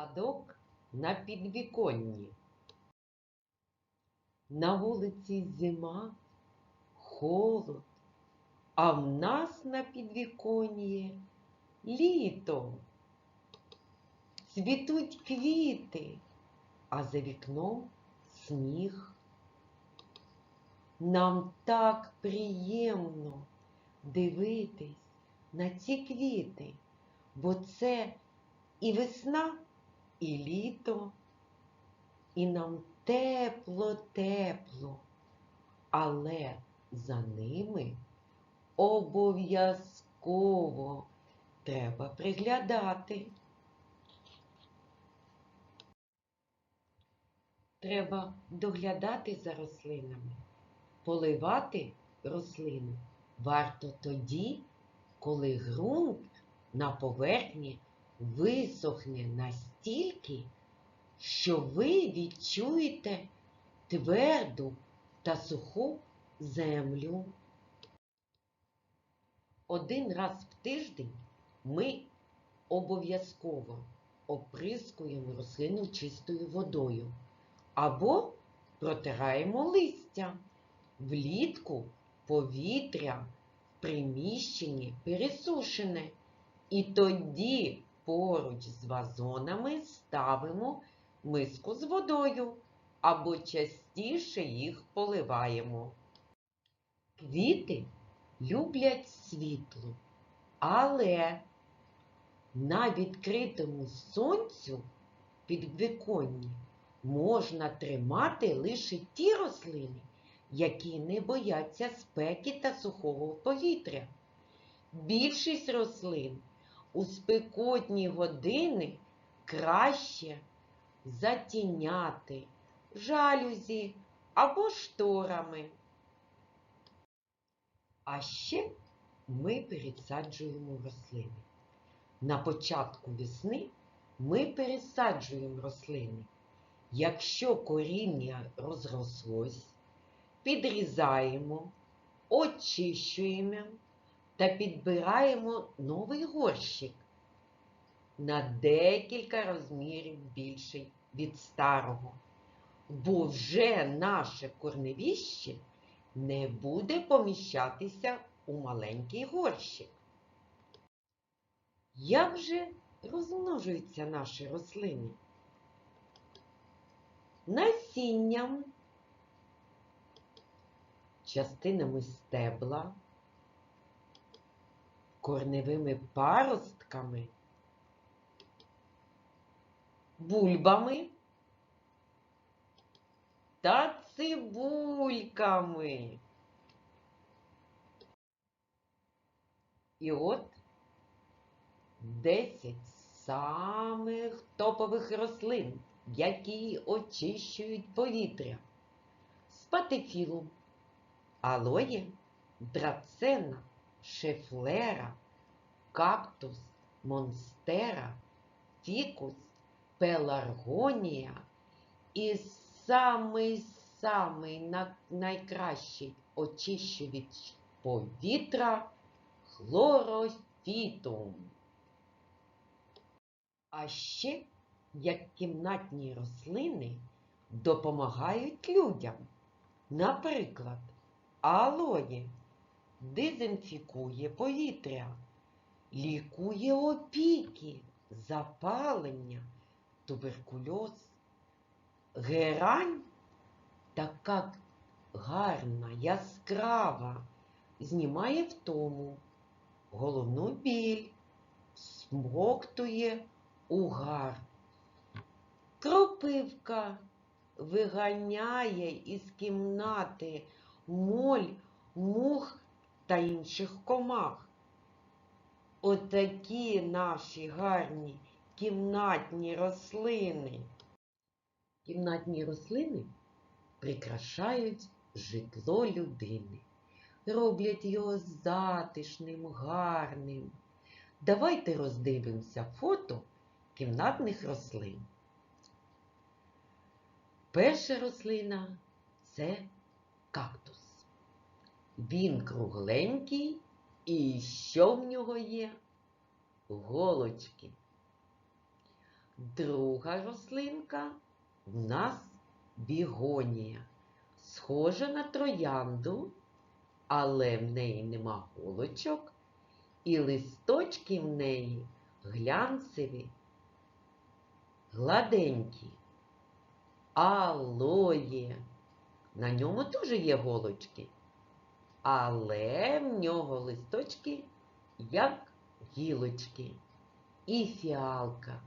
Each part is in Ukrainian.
Садок на підвіконні. На вулиці зима, холод, а в нас на підвіконні літо. Цвітуть квіти, а за вікном сніг. Нам так приємно дивитись на ці квіти, бо це і весна, і літо, і нам тепло-тепло, але за ними обов'язково треба приглядати. Треба доглядати за рослинами, поливати рослини варто тоді, коли ґрунт на поверхні висохне настільки, що ви відчуєте тверду та суху землю. Один раз в тиждень ми обов'язково оприскуємо рослину чистою водою або протираємо листя. Влітку повітря в приміщенні пересушене, і тоді поруч з вазонами ставимо миску з водою або частіше їх поливаємо. Квіти люблять світло, але на відкритому сонцю підвіконні можна тримати лише ті рослини, які не бояться спеки та сухого повітря. Більшість рослин у спекотні години краще затіняти жалюзі або шторами. А ще ми пересаджуємо рослини. На початку весни ми пересаджуємо рослини. Якщо коріння розрослось, підрізаємо, очищуємо та підбираємо новий горщик на декілька розмірів більший від старого, бо вже наше корневіще не буде поміщатися у маленький горщик. Як же розмножуються наші рослини? Насінням, частинами стебла, корневими паростками, бульбами та цибульками. І от 10 самих топових рослин, які очищують повітря. Спатифілум, алоє, драцена, шефлера, кактус, монстера, фікус, пеларгонія і самий-самий на- найкращий очищувач повітря хлорофітум. А ще, як кімнатні рослини, допомагають людям. Наприклад, алоє дезінфікує повітря, лікує опіки, запалення, туберкульоз. Герань така гарна, яскрава, знімає втому, головну біль, смоктує угар. Кропивка виганяє із кімнати моль, мух та інших комах. Отакі наші гарні кімнатні рослини. Кімнатні рослини прикрашають житло людини, роблять його затишним, гарним. Давайте роздивимося фото кімнатних рослин. Перша рослина це кактус. Він кругленький і що в нього є? Голочки. Друга рослинка в нас бігонія. Схожа на троянду, але в неї нема голочок, і листочки в неї глянцеві, гладенькі. Алоє. На ньому теж є голочки, але в нього листочки як гілочки. І фіалка.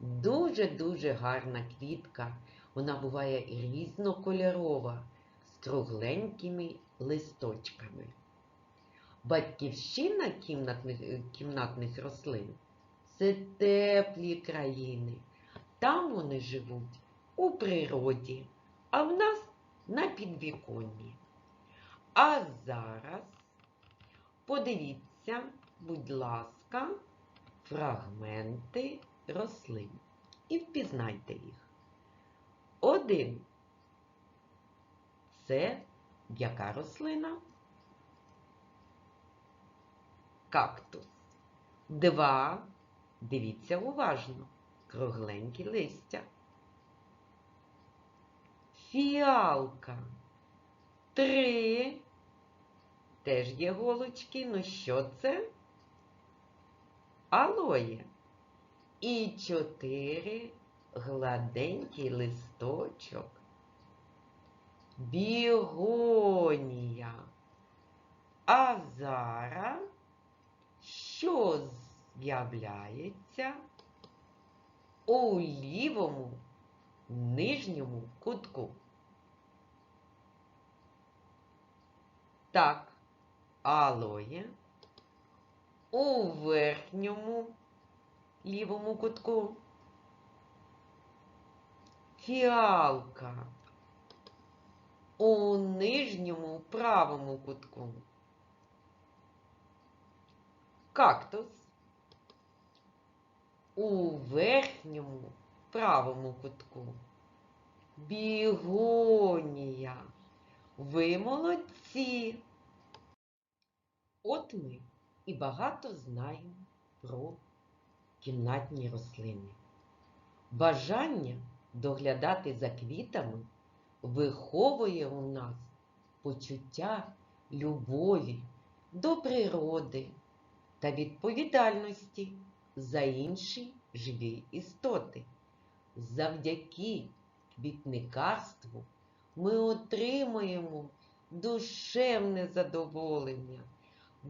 Дуже-дуже гарна квітка. Вона буває різнокольорова, з кругленькими листочками. Батьківщина кімнатних, кімнатних рослин це теплі країни. Там вони живуть у природі, а в нас на підвіконні. А зараз подивіться, будь ласка, фрагменти рослин і впізнайте їх. Один це яка рослина? Кактус. Два. Дивіться уважно. Кругленькі листя. Фіалка. Три. Теж є голочки. Ну що це? Алоє. І чотири гладенький листочок. Бігонія. А зараз що з'являється у лівому нижньому кутку? Так, алоє у верхньому лівому кутку. Фіалка у нижньому правому кутку. Кактус у верхньому правому кутку. Бігонія. Ви молодці. От ми і багато знаємо про кімнатні рослини. Бажання доглядати за квітами виховує у нас почуття любові до природи та відповідальності за інші живі істоти. Завдяки квітникарству ми отримуємо душевне задоволення,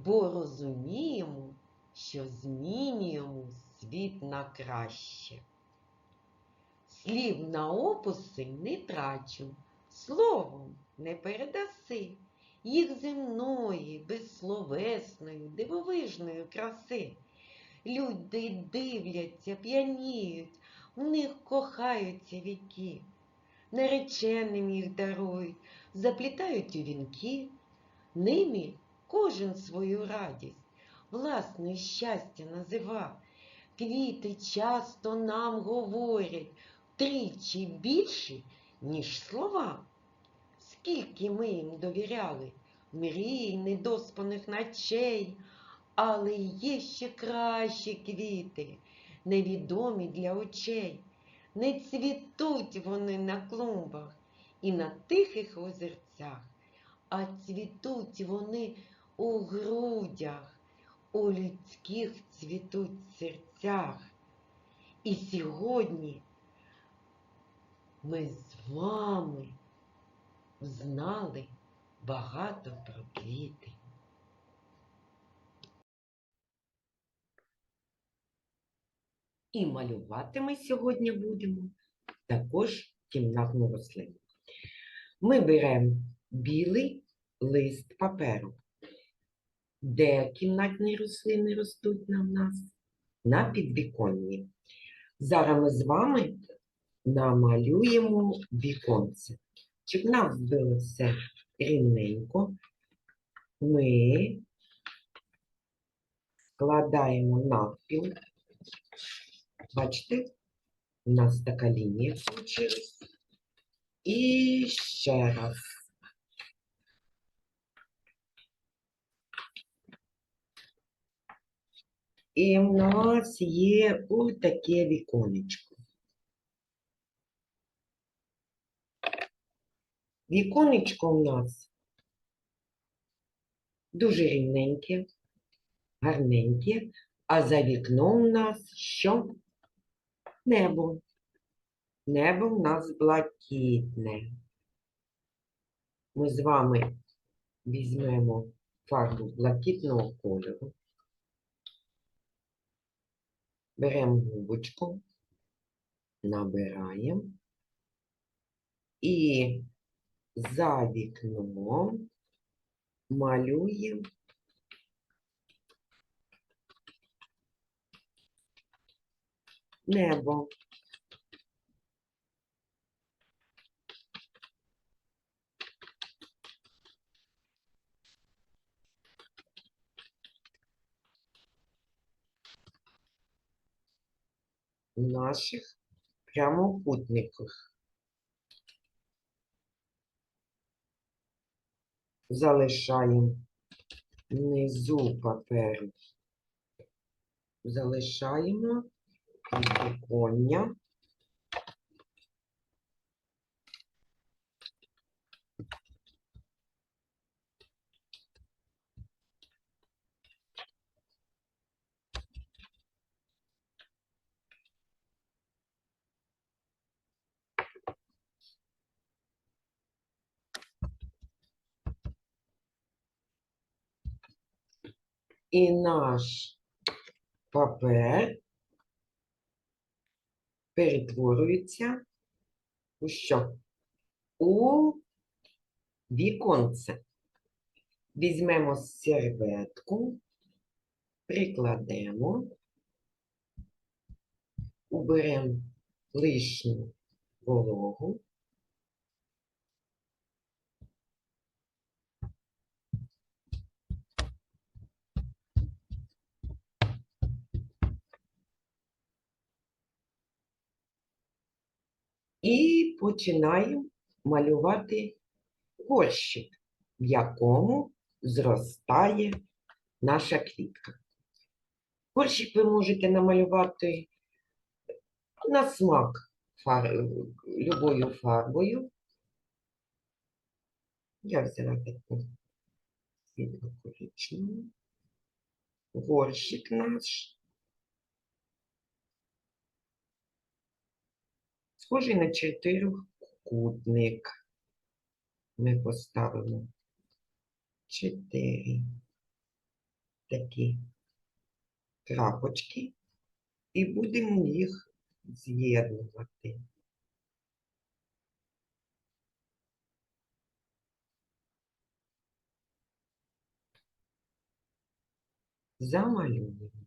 бо розуміємо, що змінюємо світ на краще. Слів на опуси не трачу, словом не передаси їх земної, безсловесної, дивовижної краси. Люди дивляться, п'яніють, в них кохаються віки, нареченим їх дарують, заплітають у вінки, ними кожен свою радість, власне щастя назива. Квіти часто нам говорять тричі більше, ніж слова. Скільки ми їм довіряли, мрій, недоспаних ночей, але є ще кращі квіти, невідомі для очей. Не цвітуть вони на клумбах і на тихих озерцях, а цвітуть вони у грудях, у людських цвітуть серцях. І сьогодні ми з вами знали багато про квіти. І малювати ми сьогодні будемо також кімнатну рослину. Ми беремо білий лист паперу. Де кімнатні рослини ростуть на нас? На підвіконні. Зараз ми з вами намалюємо віконце. Щоб в нас було все рівненько, ми складаємо навпіл. Бачите, у нас така лінія вийшла. І ще раз. І в нас є ось таке віконечко. Віконечко у нас дуже рівненьке, гарненьке, а за вікном у нас що? Небо. Небо в нас блакитне. Ми з вами візьмемо фарбу блакитного кольору. Беремо губочку, набираємо і за вікном малюємо небо. наших прямокутниках. Залишаємо внизу паперу. Залишаємо підвіконня. І наш папер перетворюється у що? У віконце. Візьмемо серветку, прикладемо, уберемо лишню вологу. І починаємо малювати горщик, в якому зростає наша квітка. Горщик ви можете намалювати на смак фар... любою фарбою. Я взяла таку світло коричневу. Горщик наш. Схожий на чотирикутник. Ми поставимо чотири такі крапочки і будемо їх з'єднувати. Замалюємо.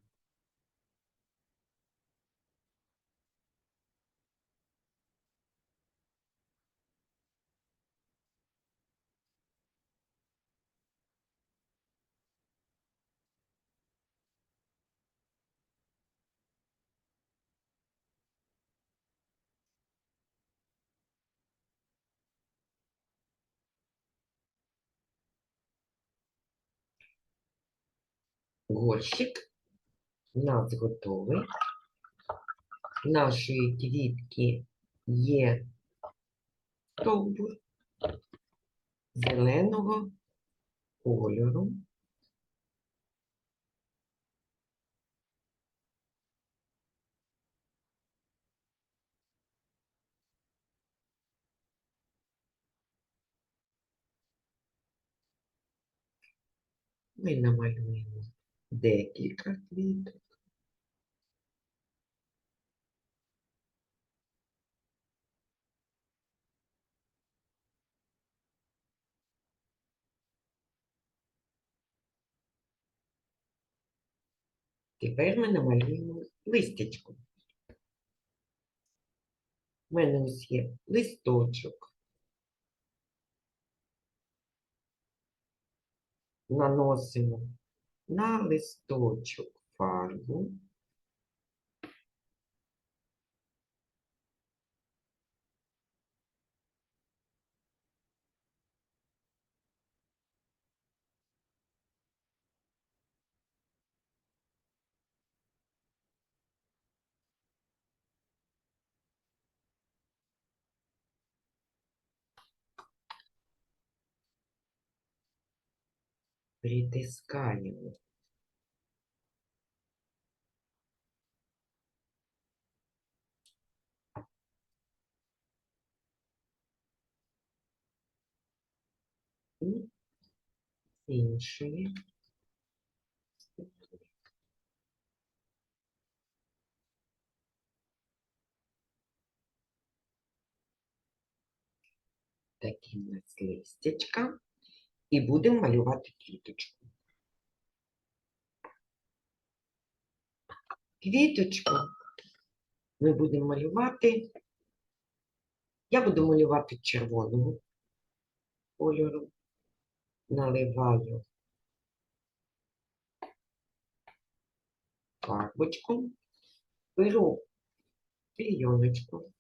Горщик у нас готовий. Нашої квітки є стовбур зеленого кольору. Ми намалюємо декілька квіток. Тепер ми намалюємо листячко. У мене ось є листочок. Наносимо на листочок фарбу. Притискаємо. І іншої. Такі у нас листячка. І будемо малювати квіточку. Квіточку ми будемо малювати. Я буду малювати червоного кольору. Наливаю фарбочку, беру клійоночку,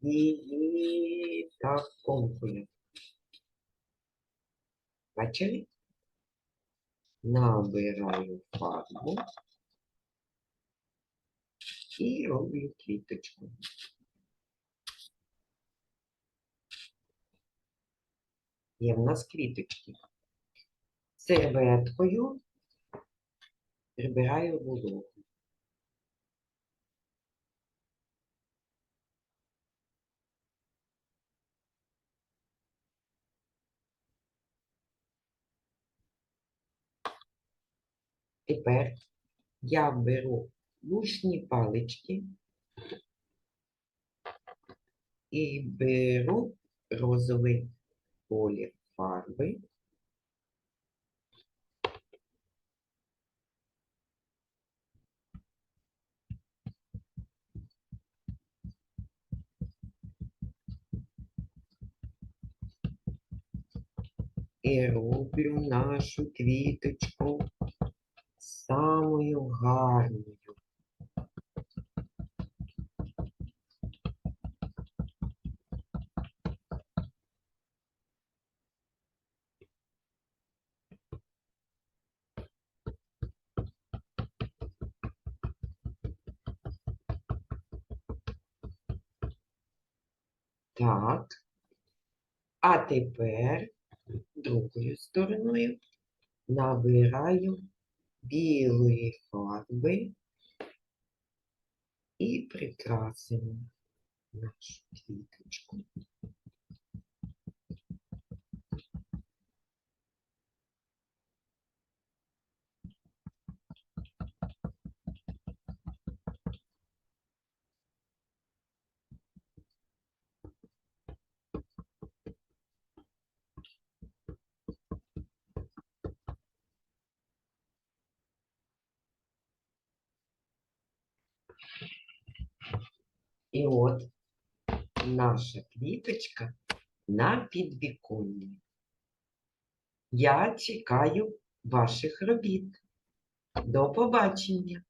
її так комкую. Бачили? Набираю фарбу і роблю квіточку. Є в нас квіточки. Серветкою прибираю вологу. Тепер я беру лушні палички і беру розовий колір фарби. І роблю нашу квіточку самою гарною. Так. А тепер другою стороною набираю білої фарби і прикрасимо нашу квіточку. І от наша квіточка на підвіконні. Я чекаю ваших робіт. До побачення!